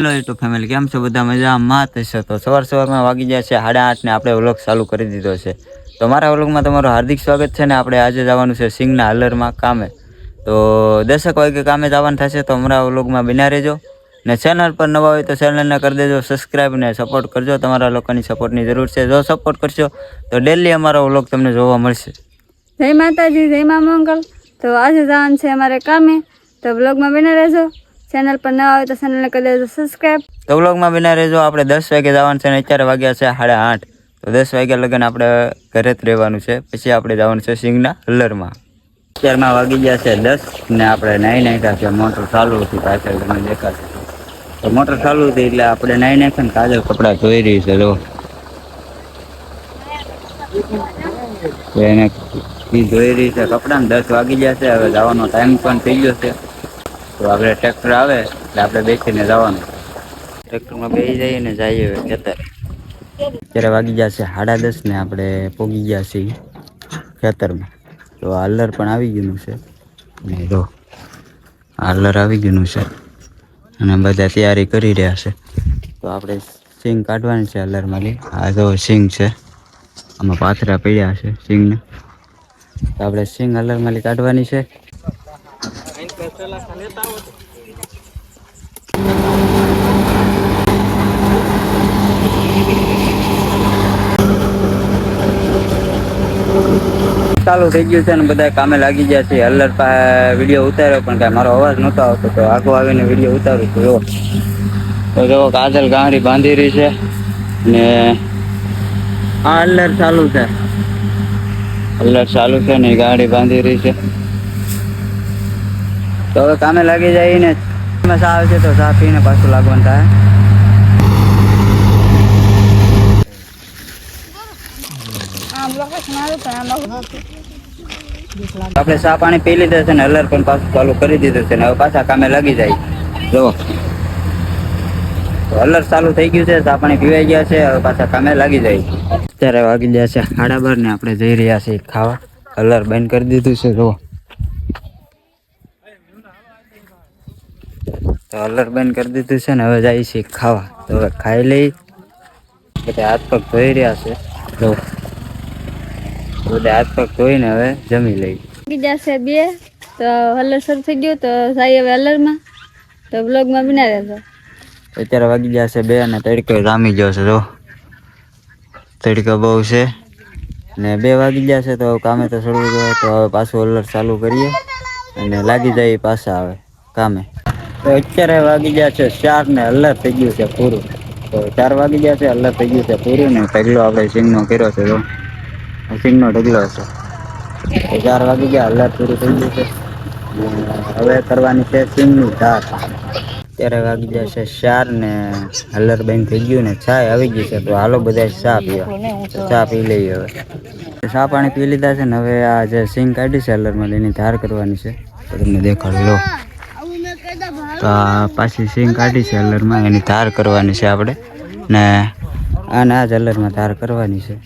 Hello YouTube family કેમ છો? બધા મજામાં? થશે તો સવાર સવારમાં વાગી જાય છે, સાડા આઠને આપણે વ્લોગ ચાલુ કરી દીધો છે. તો મારા વ્લોગમાં તમારું હાર્દિક સ્વાગત છે ને આપણે આજે જવાનું છે સિંગના હલરમાં કામે. તો દશક વાગે કામે જવાનું થશે તો અમારા વ્લોગમાં બિના રહેજો. ને ચેનલ પર નવા હોય તો ચેનલને કરી દેજો સબસ્ક્રાઈબ ને સપોર્ટ કરજો. તમારા લોકોની સપોર્ટની જરૂર છે. જો સપોર્ટ કરશો તો ડેલી અમારો વ્લોગ તમને જોવા મળશે. જય માતાજી, જય મા મંગલ. તો આજે જવાનું છે અમારે કામે. તો બ્લોગમાં બિના રહેજો. ચેનલ પર નવા આવે તો ચેનલને કરી દેજો સબસ્ક્રાઈબ તો વ્લોગમાં બિના રહેજો. આપણે દસ વાગે જવાનું છે ને અત્યારે વાગ્યા છે સાડા આઠ. તો દસ વાગ્યા લગન આપણે ઘરે જ રહેવાનું છે. પછી આપણે જવાનું છે સિંગના હલરમાં. અત્યારમાં વાગી ગયા છે દસ ને આપણે નાહી નાખ્યા છે. મોટર ચાલુ હતી પાછળ તમને દેખાશે. તો મોટર ચાલુ હતી એટલે આપણે નાહી નાખ્યા ને કાજલ કપડાં ધોઈ રહી છે, જો. એને ધોઈ રહી છે કપડાં ને દસ વાગી ગયા છે. હવે જવાનો ટાઈમ પણ થઈ ગયો છે. તો આપણે ટ્રેક્ટર આવે એટલે આપણે બેસીને જવાનું. ટ્રેક્ટરમાં બેસી જઈએ ને જઈએ ખેતર. અત્યારે વાગી ગયા છે સાડા દસ ને આપણે પોગી ગયા છીએ ખેતરમાં. તો હાલર પણ આવી ગયું છે. ને જો હાલર આવી ગયું છે. અને બધા તૈયારી કરી રહ્યા છે. તો આપણે સિંગ કાઢવાની છે હલરમાંથી આ તો સિંગ છે. આમાં પાથરા પડ્યા છે સિંગને. તો આપણે સિંગ હલરમાંથી કાઢવાની છે. ચાલુ થઈ ગયું છે અને બધા કામે લાગી ગયા છે. હલર વીડિયો ઉતાર્યો, પણ કાંઈ મારો અવાજ નહોતો આવતો. તો આગો આવીને વીડિયો ઉતારું છું. જો તો જો કાજલ ગાંડી બાંધી રહી છે ને આ અલ્લર ચાલુ છે. અલ્લર ચાલુ છે ને ગાડી બાંધી રહી છે. તો હવે કામે લાગી જાય ને ચા આવે છે તો ચા પીને પાછું લાગવાનું થાય. આપણે ચા પાણી પી લીધા છે ને હલર પણ પાછું ચાલુ કરી દીધું છે ને હવે પાછા કામે લાગી જાય. જો. હલર ચાલુ થઈ ગયું છે, ચા પાણી પીવાઈ ગયા છે, હવે પાછા કામે લાગી જાય. અત્યારે વાગી ગયા છે સાડા ને આપણે જઈ રહ્યા છીએ ખાવા. અલર બંધ કરી દીધું છે જો તો હલર બંધ કરી દીધું છે ને હવે જાય છે ખાવા. તો હવે ખાઈ લઈ. બધા હાથ પગ ધોઈ રહ્યા છે. તો બધા હાથ પગ ધોઈને હવે જમી લઈ. જશે બે. તો હલર શરૂ થઈ ગયું તો જઈએ હવે હલરમાં તો બ્લોગમાં બના રહ્યા અત્યારે વાગી ગયા છે બે અને તડકો રામી ગયો છે તો તડકો બહુ છે. ને બે વાગી ગયા છે તો કામે તો ચડવું જોઈએ. તો હવે પાછું હલર ચાલુ કરીએ. અને લાગી જાય પાછા આવે કામે. તો અત્યારે વાગી ગયા છે ચાર ને અલગ થઈ ગયું છે પૂરું. તો ચાર વાગી ગયા છે અલગ થઈ ગયું છે પૂરું ને ઢગલો આપણે સિંગનો કર્યો છે તો સિંગનો ઢગલો છે. તો ચાર વાગી ગયા અલગ પૂરું થઈ ગયું છે. હવે કરવાની છે સિંગની ધાર. અત્યારે વાગી ગયા છે ચાર ને હલર બેન થઈ ગયું ને ચા આવી ગઈ છે, તો હાલો બધા ચા પીવા. ચા પી લઈએ હવે. ચા પાણી પી લીધા છે ને હવે આ જે સિંગ કાઢી છે હલરમાં એની ધાર કરવાની છે. તમને દેખાડ, લો. તો આ પાછી સિંગ કાઢી છે અલરમાં, એની ધાર કરવાની છે આપણે. ને આને આ જ હલરમાં ધાર કરવાની છે.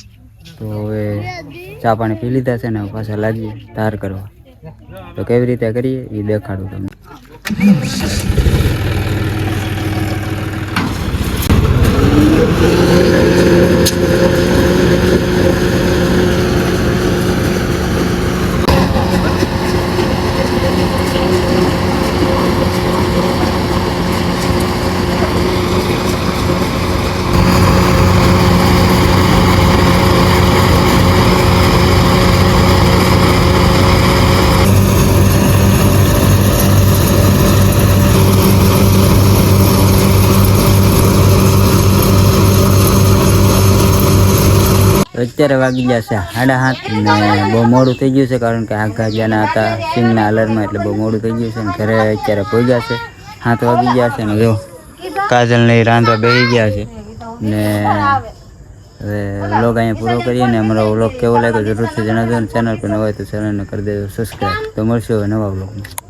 તો હવે ચા પાણી પી લીધા છે ને પાછા લાગીએ ધાર કરવા. તો કેવી રીતે કરીએ એ દેખાડું તમને. અત્યારે વાગી છે સાડા હાથ ને બહુ મોડું થઈ ગયું છે કારણ કે આખા જ્યાંના હતા સિંગના અલરમાં એટલે બહુ મોડું થઈ ગયું છે ને ઘરે અત્યારે પહોંચ્યા છે. હાથ વાગી ગયા છે ને જો કાજલ નહીં રાંધવા બેસી ગયા છે. ને હવે વ્લોગ અહીંયા પૂરો કરીએ ને અમારો વ્લોગ કેવો લાગ્યો જરૂરથી જણાવજો ને ચેનલ પર હોય તો ચેનલને કરી દેજો સબસ્ક્રાઈબ તો મળશે હવે નવા વ્લોગમાં.